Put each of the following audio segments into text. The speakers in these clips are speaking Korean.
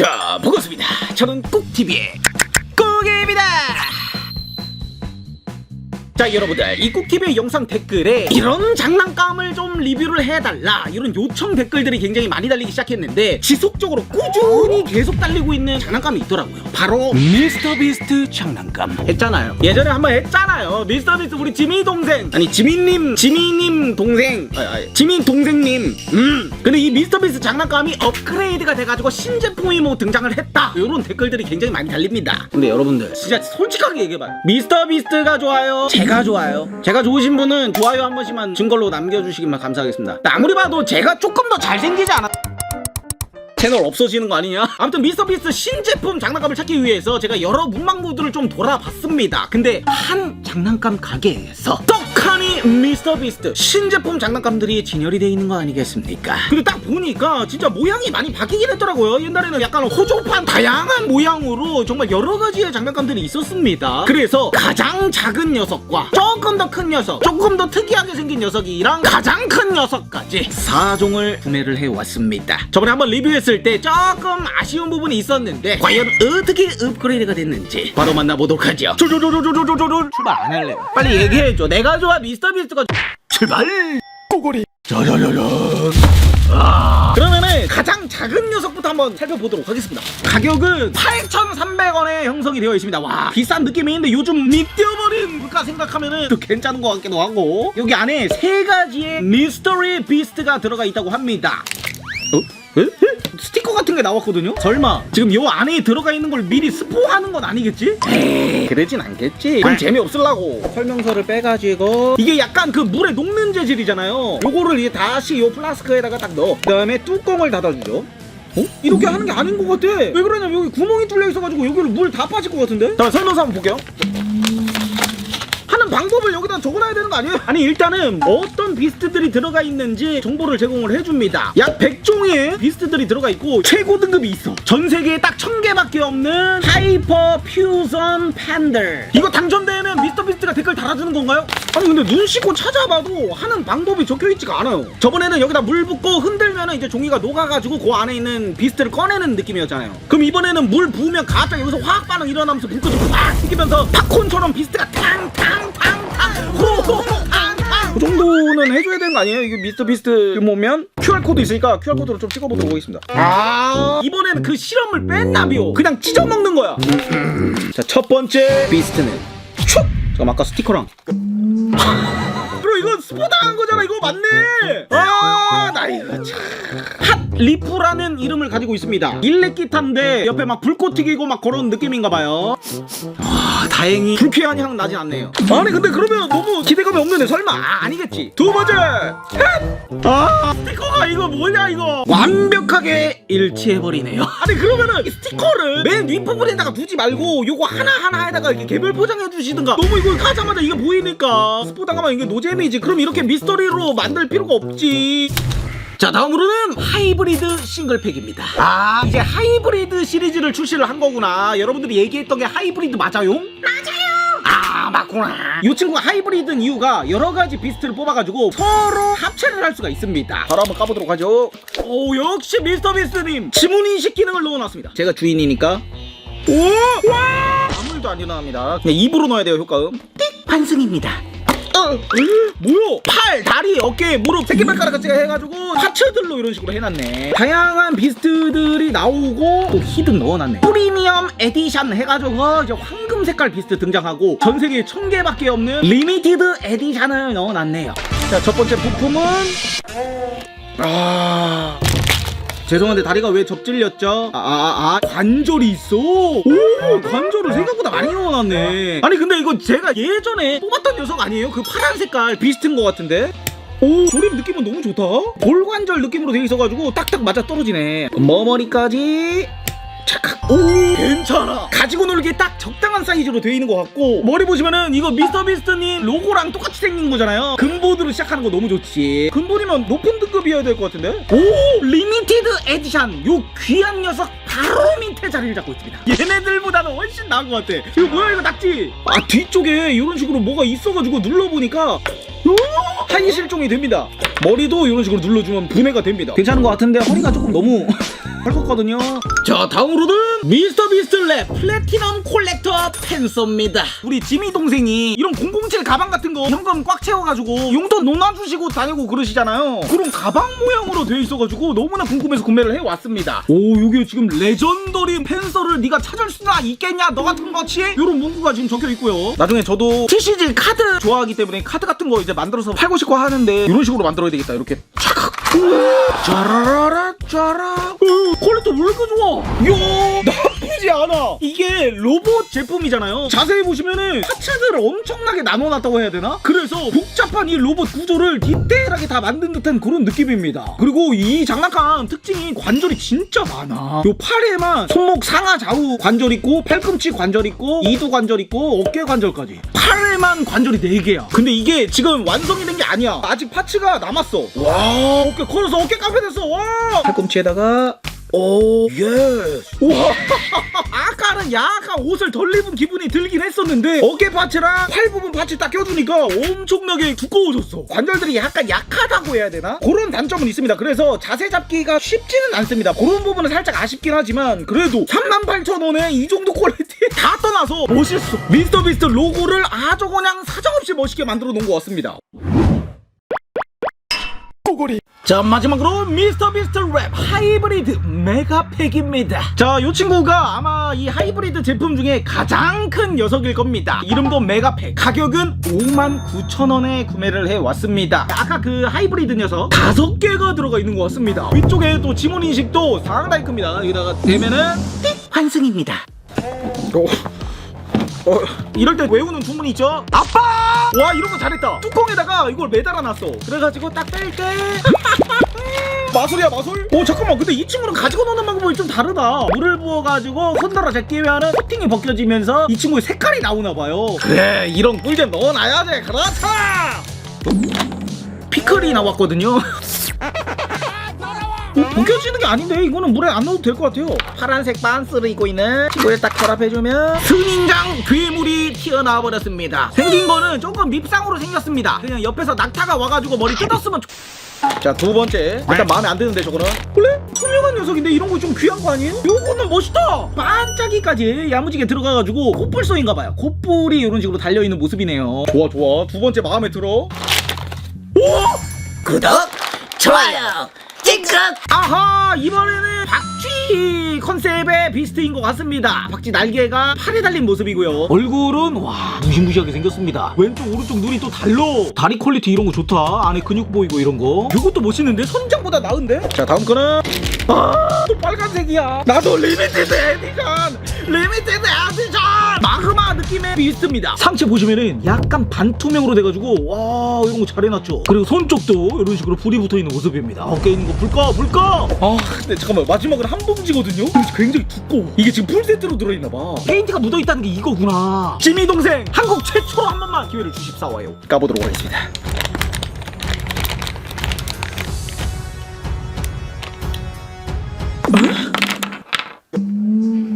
자, 반갑습니다. 저는 꾹TV의 자 여러분들 이 꾹TV의 영상 댓글에 이런 장난감을 좀 리뷰를 해달라 이런 요청 댓글들이 굉장히 많이 달리기 시작했는데 지속적으로 꾸준히 계속 달리고 있는 장난감이 있더라고요. 바로 미스터 비스트 장난감 했잖아요. 예전에 한번 했잖아요. 미스터 비스트 우리 지미 동생. 아니 지미님 지미님 동생. 아, 아, 지미 동생님. 음. 근데 이 미스터 비스트 장난감이 업그레이드가 돼가지고 신제품이 뭐 등장을 했다. 이런 댓글들이 굉장히 많이 달립니다. 근데 여러분들 진짜 솔직하게 얘기해봐요. 미스터 비스트가 좋아요. 제가 좋아요 제가 좋으신 분은 좋아요 한 번씩만 증걸로 남겨주시기만 감사하겠습니다 아무리 봐도 제가 조금 더 잘생기지 않았 채널 없어지는 거 아니냐? 아무튼 미스터비스트 신제품 장난감을 찾기 위해서 제가 여러 문방구들을 좀 돌아봤습니다. 근데 한 장난감 가게에서 떡 미스터 비스트 신제품 장난감들이 진열이 돼 있는 거 아니겠습니까? 근데 딱 보니까 진짜 모양이 많이 바뀌긴 했더라고요. 옛날에는 약간 호조판 다양한 모양으로 정말 여러 가지의 장난감들이 있었습니다. 그래서 가장 작은 녀석과 조금 더 큰 녀석, 조금 더 특이하게 생긴 녀석이랑 가장 큰 녀석까지 4종을 구매를 해왔습니다. 저번에 한번 리뷰했을 때 조금 아쉬운 부분이 있었는데 과연 어떻게 업그레이드가 됐는지 바로 만나보도록 하죠. 조조조조조조조 출발 안 할래요. 빨리 얘기해줘. 내가 좋아 미스터 비스트가 출발. 꼬골이. 짜자자잔. 아, 그러면은 가장 작은 녀석부터 한번 살펴보도록 하겠습니다. 가격은 8,300원에 형성이 되어 있습니다. 와, 비싼 느낌이 있는데 요즘 미뛰어버린 물가 생각하면은 또 괜찮은 것 같기도 하고 여기 안에 세 가지의 미스터리 비스트가 들어가 있다고 합니다. 어? 에? 에? 스티커 같은 게 나왔거든요? 설마 지금 요 안에 들어가 있는 걸 미리 스포하는 건 아니겠지? 에이 그러진 않겠지 그럼 재미없을라고 설명서를 빼가지고 이게 약간 그 물에 녹는 재질이잖아요 요거를 이제 다시 요 플라스크에다가 딱 넣어 그 다음에 뚜껑을 닫아주죠 어? 이렇게 하는 게 아닌 것 같아 왜 그러냐면 여기 구멍이 뚫려 있어가지고 여기로 물 다 빠질 것 같은데? 자 설명서 한번 볼게요 방법을 여기다 적어놔야 되는 거 아니에요? 아니 일단은 어떤 비스트들이 들어가 있는지 정보를 제공을 해줍니다. 약 100종의 비스트들이 들어가 있고 최고 등급이 있어. 전 세계에 딱 1000개밖에 없는 하이퍼 퓨전 팬들. 이거 당첨되면 미스터 비스트가 댓글 달아주는 건가요? 아니 근데 눈 씻고 찾아봐도 하는 방법이 적혀있지가 않아요. 저번에는 여기다 물 붓고 흔들면 이제 종이가 녹아가지고 그 안에 있는 비스트를 꺼내는 느낌이었잖아요. 그럼 이번에는 물 부으면 갑자기 여기서 화학 반응 일어나면서 불 끄고 확 튀기면서 팝콘처럼 비스트가 호호호탕탕 그 정도는 해줘야 되는 거 아니에요? 이게 미스터 비스트 보면 QR코드 있으니까 QR코드로 좀 찍어보도록 하겠습니다. 아. 이번에는 그 실험을 뺐나비요. 그냥 찢어먹는 거야. 자 첫 번째 비스트는 촉! 잠깐 아까 스티커랑. 그럼 이건 스포 당한 거잖아. 이거 맞네. 참핫 리프라는 이름을 가지고 있습니다. 일렉 기타인데 옆에 막 불꽃 튀기고 막 그런 느낌인가 봐요. 아 다행히 불쾌한 향 나진 않네요. 아니 근데 그러면 너무 기대감이 없는데 설마? 아, 아니겠지. 두 번째 헷! 아 스티커가 이거 뭐냐 이거? 완벽하게 일치해버리네요. 아니 그러면은 이 스티커를 맨 윗부분에다가 두지 말고 요거 하나하나에다가 이렇게 개별 포장해 주시든가. 너무 이거 가자마자 이게 보이니까. 스포 당하면 이게 노잼이지. 그럼 이렇게 미스터리로 만들 필요가 없지 자 다음으로는 하이브리드 싱글팩입니다. 아. 이제 하이브리드 시리즈를 출시를 한 거구나. 여러분들이 얘기했던 게 하이브리드 맞아요? 맞아요. 아 맞구나. 이 친구가 하이브리드인 이유가 여러 가지 비스트를 뽑아가지고 서로 합체를 할 수가 있습니다. 바로 한번 까보도록 하죠. 오 역시 미스터 비스트님. 지문인식 기능을 넣어놨습니다. 제가 주인이니까. 오! 와! 아무 일도 안 일어납니다. 그냥 입으로 넣어야 돼요 효과음. 띡! 환승입니다 어, 뭐야? 팔, 다리, 어깨, 무릎, 새끼발가락 같이 해가지고 파츠들로 이런 식으로 해놨네. 다양한 비스트들이 나오고 또 히든 넣어놨네. 프리미엄 에디션 해가지고 이제 황금 색깔 비스트 등장하고 전 세계에 천 개밖에 없는 리미티드 에디션을 넣어놨네요. 자, 첫 번째 부품은 아. 죄송한데 다리가 왜 접질렸죠? 아, 아, 아, 관절이 있어? 오, 관절을 생각보다 많이 넣어놨네. 아니, 근데 이거 제가 예전에 뽑았던 녀석 아니에요? 그 파란 색깔 비슷한 것 같은데? 오, 조립 느낌은 너무 좋다. 볼관절 느낌으로 되어 있어가지고 딱딱 맞아 떨어지네. 머머리까지. 착각. 오, 괜찮아. 가지고 놀기에 딱 적당한 사이즈로 되어 있는 것 같고 머리 보시면은 이거 미스터 비스트님 로고랑 똑같이 생긴 거잖아요. 금보드로 시작하는 거 너무 좋지. 금보드면 높은 등급이어야 될 것 같은데? 오, 리미티드 에디션. 요 귀한 녀석 바로 밑에 자리를 잡고 있습니다. 얘네들보다는 훨씬 나은 것 같아. 이거 뭐야 이거 낙지? 아 뒤쪽에 이런 식으로 뭐가 있어가지고 눌러보니까 오! 하이 실종이 됩니다. 머리도 이런 식으로 눌러주면 분해가 됩니다. 괜찮은 것 같은데 허리가 조금 너무 할 거거든요 자 다음으로는 미스터 비스트 랩 플래티넘 콜렉터 펜서입니다. 우리 지미 동생이 이런 007 가방 같은 거 현금 꽉 채워가지고 용돈 논아주시고 다니고 그러시잖아요. 그런 가방 모양으로 되어 있어가지고 너무나 궁금해서 구매를 해왔습니다. 오 여기 지금 레전더리 펜서를 네가 찾을 수나 있겠냐? 너 같은 거치? 이런 문구가 지금 적혀 있고요. 나중에 저도 TCG 카드 좋아하기 때문에 카드 같은 거 이제 만들어서 팔고 싶고 하는데 이런 식으로 만들어야 되겠다 이렇게. 착! 짜라라라 짜라! 오, 퀄리티 왜 이렇게 좋아? 않아 로봇 제품이잖아요. 자세히 보시면은 파츠들을 엄청나게 나눠놨다고 해야 되나? 그래서 복잡한 이 로봇 구조를 디테일하게 다 만든 듯한 그런 느낌입니다. 그리고 이 장난감 특징이 관절이 진짜 많아. 요 팔에만 손목 상하 좌우 관절 있고 팔꿈치 관절 있고 이두 관절 있고 어깨 관절까지. 팔에만 관절이 4개야. 근데 이게 지금 완성이 된 게 아니야. 아직 파츠가 남았어. 와 어깨 커져서 어깨 카페 됐어. 와! 팔꿈치에다가 오 예스 우와. 아까는 약간 옷을 덜 입은 기분이 들긴 했었는데 어깨 파츠랑 팔 부분 파츠 딱 껴주니까 엄청나게 두꺼워졌어. 관절들이 약간 약하다고 해야 되나? 그런 단점은 있습니다. 그래서 자세 잡기가 쉽지는 않습니다. 그런 부분은 살짝 아쉽긴 하지만 그래도 38,000원에 이 정도 퀄리티 다 떠나서 멋있어. 미스터 비스트 로고를 아주 그냥 사정없이 멋있게 만들어 놓은 것 같습니다 꼬골이. 자 마지막으로 미스터 비스트 랩 하이브리드 메가팩입니다. 자이 친구가 아마 이 하이브리드 제품 중에 가장 큰 녀석일 겁니다. 이름도 메가팩. 가격은 59,000원에 구매를 해왔습니다. 아까 그 하이브리드 녀석 다섯 개가 들어가 있는 것 같습니다. 위쪽에 또 지문 인식도 상당히 큽니다. 여기다가 대면은 띡! 환승입니다. 어. 어, 이럴 때 외우는 주문이 있죠? 아빠! 와, 이런 거 잘했다. 뚜껑에다가 이걸 매달아 놨어. 그래가지고 딱 뺄 때. 마술이야, 마술? 오, 잠깐만. 근데 이 친구는 가지고 노는 방법이 좀 다르다. 물을 부어가지고 손들어 제끼면은 코팅이 벗겨지면서 이 친구의 색깔이 나오나봐요. 그래, 이런 꿀잼 넣어놔야지. 그렇다! 피클이 나왔거든요. 어, 벗겨지는 게 아닌데 이거는 물에 안 넣어도 될 것 같아요 파란색 반스를 입고 있는 친구를 딱 결합해주면 스닝장 괴물이 튀어나와 버렸습니다. 생긴 거는 조금 밉상으로 생겼습니다. 그냥 옆에서 낙타가 와가지고 머리 뜯었으면 자 두 번째. 일단 마음에 안 드는데 저거는. 원래 훌륭한 녀석인데 이런 거 좀 귀한 거 아니에요? 요거는 멋있다! 반짝이까지 야무지게 들어가가지고 코뿔소인가 봐요. 코뿔이 이런 식으로 달려있는 모습이네요. 좋아 좋아. 두 번째 마음에 들어. 오! 구독, 좋아요, 찡긋! 아하! 이번에는 박쥐 컨셉의 비스트인 것 같습니다. 박쥐 날개가 팔에 달린 모습이고요. 얼굴은 와 무시무시하게 생겼습니다. 왼쪽 오른쪽 눈이 또 달라 다리 퀄리티 이런 거 좋다. 안에 근육 보이고 이런 거. 이것도 멋있는데? 선장보다 나은데? 자 다음 거는 아또 빨간색이야. 나도 리미티드 에디션! 리미티드 에디션! 마그마 느낌의 비스트입니다. 상체 보시면은 약간 반투명으로 돼가지고 와 이런 거 잘 해놨죠. 그리고 손 쪽도 이런 식으로 불이 붙어있는 모습입니다. 어깨에 있는 거 불꺼 불꺼! 아 근데 잠깐만 마지막은 한 봉지거든요? 굉장히 두꺼워. 이게 지금 풀세트로 들어있나 봐. 페인트가 묻어있다는 게 이거구나. 지미 동생 한국 최초 한 번만 기회를 주십사와요 까보도록 하겠습니다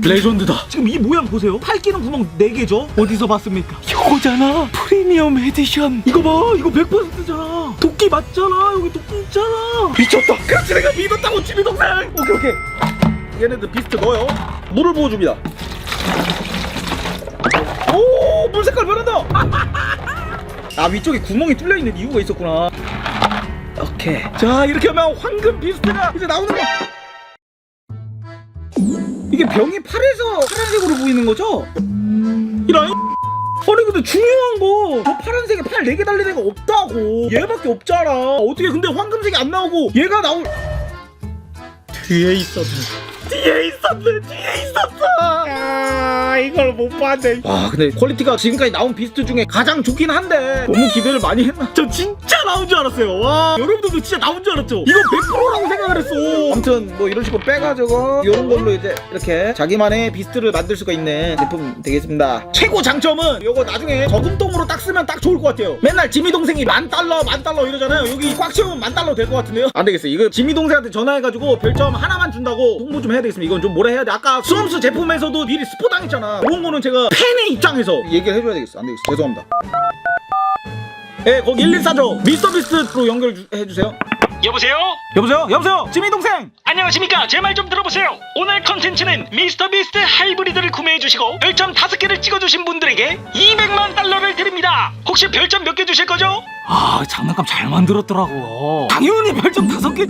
레전드다. 지금 이 모양 보세요. 팔 끼는 구멍 4개죠? 어디서 봤습니까? 이거잖아. 프리미엄 에디션. 이거 봐. 이거 100%잖아. 도끼 맞잖아. 여기 도끼 있잖아. 미쳤다. 그렇지 내가 믿었다고 지미 동생. 오케이 오케이. 얘네들 비스트 넣어요. 물을 부어줍니다. 오, 물 색깔 변한다. 아 위쪽에 구멍이 뚫려 있는 이유가 있었구나. 오케이. 자 이렇게 하면 황금 비스트가 이제 나오는 거. 이게 병이 팔에서 파란색으로 보이는 거죠? 이라요? 아니 근데 중요한 거 저 파란색에 팔 4개 달린 애가 없다고 얘밖에 없잖아 어떻게 근데 황금색이 안 나오고 얘가 나올 뒤에 있었네 뒤에 있었네 뒤에 있었어. 아 이걸 못 봤네. 와 근데 퀄리티가 지금까지 나온 비스트 중에 가장 좋긴 한데 너무 기대를 많이 했나? 저 진짜 나온 줄 알았어요. 와 여러분들도 진짜 나온 줄 알았죠? 이거 100%라고 생각을 했어. 아무튼 뭐 이런 식으로 빼가지고 이런 걸로 이제 이렇게 자기만의 비스트를 만들 수가 있는 제품 되겠습니다. 최고 장점은 이거 나중에 저금통으로 딱 쓰면 딱 좋을 것 같아요. 맨날 지미 동생이 만 달러 만 달러 이러잖아요. 여기 꽉 채우면 만 달러 될 것 같은데요? 안 되겠어요. 이거 지미 동생한테 전화해가지고 별점 하나만 준다고 홍보 좀 해야 되겠습니다 이건 좀 뭐라 해야 돼 아까 수험수 제품에서도 미리 스포 당했잖아 그런 거는 제가 팬의 입장에서 얘기를 해줘야 되겠어 안 되겠어 죄송합니다 예, 거기 114죠. 미스터 비스트로 연결해 주세요. 여보세요? 여보세요? 여보세요? 지미 동생! 안녕하십니까 제 말 좀 들어보세요 오늘 컨텐츠는 미스터 비스트 하이브리드를 구매해 주시고 별점 5개를 찍어 주신 분들에게 200만 달러를 드립니다 혹시 별점 몇 개 주실 거죠? 아 장난감 잘 만들었더라고 당연히 별점 다섯 개